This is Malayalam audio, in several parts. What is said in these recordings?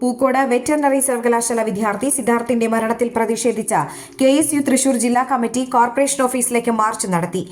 പൂക്കോട് വെറ്ററിനറി സർവകലാശാല വിദ്യാർത്ഥി സിദ്ധാർത്ഥിന്റെ മരണത്തിൽ പ്രതിഷേധിച്ച കെ എസ് യു തൃശൂർ ജില്ലാ കമ്മിറ്റി കോർപ്പറേഷൻ ഓഫീസിലേക്ക് മാർച്ച് നടത്തി.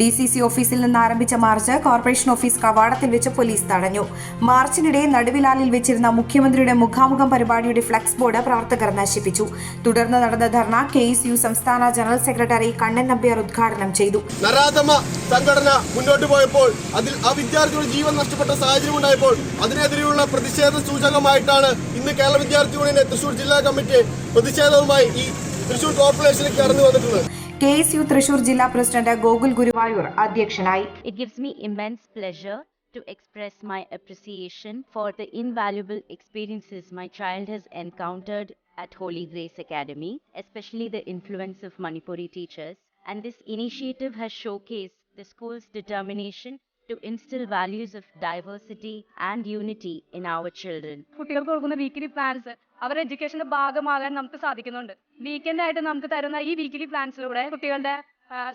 ഡി സി സി ഓഫീസിൽ നിന്ന് ആരംഭിച്ച മാർച്ച് കോർപ്പറേഷൻ ഓഫീസ് കവാടത്തിൽ വെച്ച് പോലീസ് തടഞ്ഞു. മാർച്ചിനിടെ നടുവിലാലിൽ വെച്ചിരുന്ന മുഖ്യമന്ത്രിയുടെ മുഖാമുഖം പരിപാടിയുടെ ഫ്ലക്സ് ബോർഡ് പ്രവർത്തകർ നശിപ്പിച്ചു. തുടർന്ന് നടന്ന ധർണ കെ എസ് യു സംസ്ഥാന ജനറൽ സെക്രട്ടറി കണ്ണൻ നമ്പ്യാർ ഉദ്ഘാടനം ചെയ്തു. നരാധമ സംഘടന മുന്നോട്ട് പോയപ്പോൾ അതിൽ ആ വിദ്യാർത്ഥിയുടെ ജീവൻ നഷ്ടപ്പെട്ട സാഹചര്യം ഉണ്ടായപ്പോൾ അതിനെതിരെയുള്ള പ്രതിഷേധ സൂചകമായിട്ടാണ് ഇന്ന് കേരള വിദ്യാർത്ഥി യൂണിയൻ തൃശൂർ ജില്ലാ കമ്മിറ്റി പ്രതിഷേധവുമായി ഈ തൃശൂർ കോർപ്പറേഷനിലേക്ക് കടന്നു വന്നിട്ടുള്ളത്. കെ എസ് യു തൃശൂർ ജില്ലാ പ്രസിഡന്റ് ഗോകുൽ ഗുരുവായൂർ അധ്യക്ഷനായി It gives me immense pleasure to express my appreciation for the invaluable experiences my child has encountered at Holy Grace Academy, especially the influence of Manipuri teachers. And this initiative has showcased the school's determination to instill values of diversity and unity in our children. കുട്ടികൾക്ക് കൊടുക്കുന്ന വീക്കിലി പ്ലാൻസ് അവരുടെ എഡ്യൂക്കേഷന്റെ ഭാഗമാകാൻ നമുക്ക് സാധിക്കുന്നുണ്ട് വീക്കെൻഡ് ആയിട്ട് നമുക്ക് തരുന്ന ഈ വീക്കിലി പ്ലാൻസിലൂടെ കുട്ടികളുടെ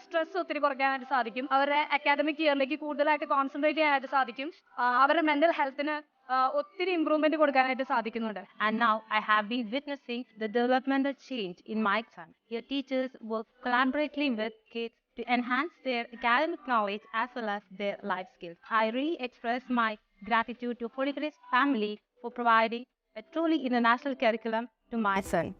സ്ട്രെസ് ഒത്തിരി കുറയ്ക്കാനായിട്ട് സാധിക്കും അവരുടെ അക്കാദമിക് ഇയറിലേക്ക് കൂടുതലായിട്ട് കോൺസെൻട്രേറ്റ് ചെയ്യാനായിട്ട് സാധിക്കും അവരുടെ മെന്റൽ ഹെൽത്തിന് ഒത്തിരി ഇമ്പ്രൂവ്മെന്റ് കൊടുക്കാനായിട്ട് സാധിക്കുന്നുണ്ട് And now I have been witnessing the developmental change in my son. Your teachers work collaboratively with kids to enhance their academic knowledge as well as their life skills. I really express my gratitude to Holy Grace family for providing a truly international curriculum to my son.